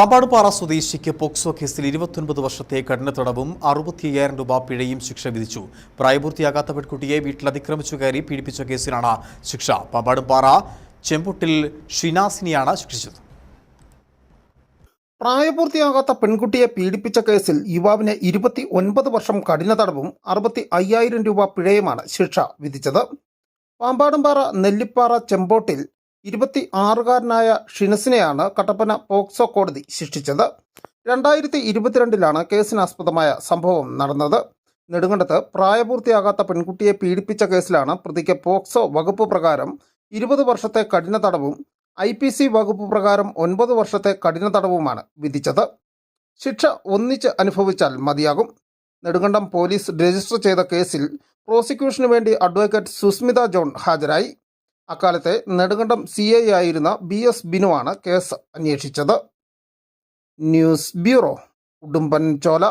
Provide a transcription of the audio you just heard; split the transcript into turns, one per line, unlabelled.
പാമ്പാടുപാറ സ്വദേശിക്ക് POCSO കേസിൽ ഇരുപത്തൊൻപത് വർഷത്തെ കഠിന തടവും അറുപത്തി അയ്യായിരം രൂപ പിഴയും ശിക്ഷ വിധിച്ചു. പ്രായപൂർത്തിയാകാത്ത പെൺകുട്ടിയെ വീട്ടിൽ അതിക്രമിച്ചു കയറി പീഡിപ്പിച്ച കേസിലാണ് ശിക്ഷ. പാമ്പാടുംപാറ ചെമ്പുട്ടിൽ ഷിനാസിനെയാണ് ശിക്ഷിച്ചത്.
പ്രായപൂർത്തിയാകാത്ത പെൺകുട്ടിയെ പീഡിപ്പിച്ച കേസിൽ യുവാവിന് ഇരുപത്തി ഒൻപത് വർഷം കഠിന തടവും അറുപത്തി അയ്യായിരം രൂപ പിഴയുമാണ് ശിക്ഷ വിധിച്ചത്. പാമ്പാടുംപാറ നെല്ലിപ്പാറ ചെമ്പോട്ടിൽ ഇരുപത്തി ആറുകാരനായ ഷിനസിനെയാണ് കട്ടപ്പന പോക്സോ കോടതി ശിക്ഷിച്ചത്. രണ്ടായിരത്തി ഇരുപത്തിരണ്ടിലാണ് കേസിനാസ്പദമായ സംഭവം നടന്നത്. നെടുങ്കണ്ടത്ത് പ്രായപൂർത്തിയാകാത്ത പെൺകുട്ടിയെ പീഡിപ്പിച്ച കേസിലാണ് പ്രതിക്ക് പോക്സോ വകുപ്പ് പ്രകാരം ഇരുപത് വർഷത്തെ കഠിന തടവും ഐ പി സി വകുപ്പ് പ്രകാരം ഒൻപത് വർഷത്തെ കഠിന തടവുമാണ് വിധിച്ചത്. ശിക്ഷ ഒന്നിച്ച് അനുഭവിച്ചാൽ മതിയാകും. നെടുങ്കണ്ടം പോലീസ് രജിസ്റ്റർ ചെയ്ത കേസിൽ പ്രോസിക്യൂഷനു വേണ്ടി അഡ്വക്കേറ്റ് സുസ്മിത ജോൺ ഹാജരായി. അക്കാലത്തെ നെടുങ്കണ്ടം സി ഐ ആയിരുന്ന ബി എസ് ബിനുവാണ് കേസ് അന്വേഷിച്ചത്. News bureau Udumbanchola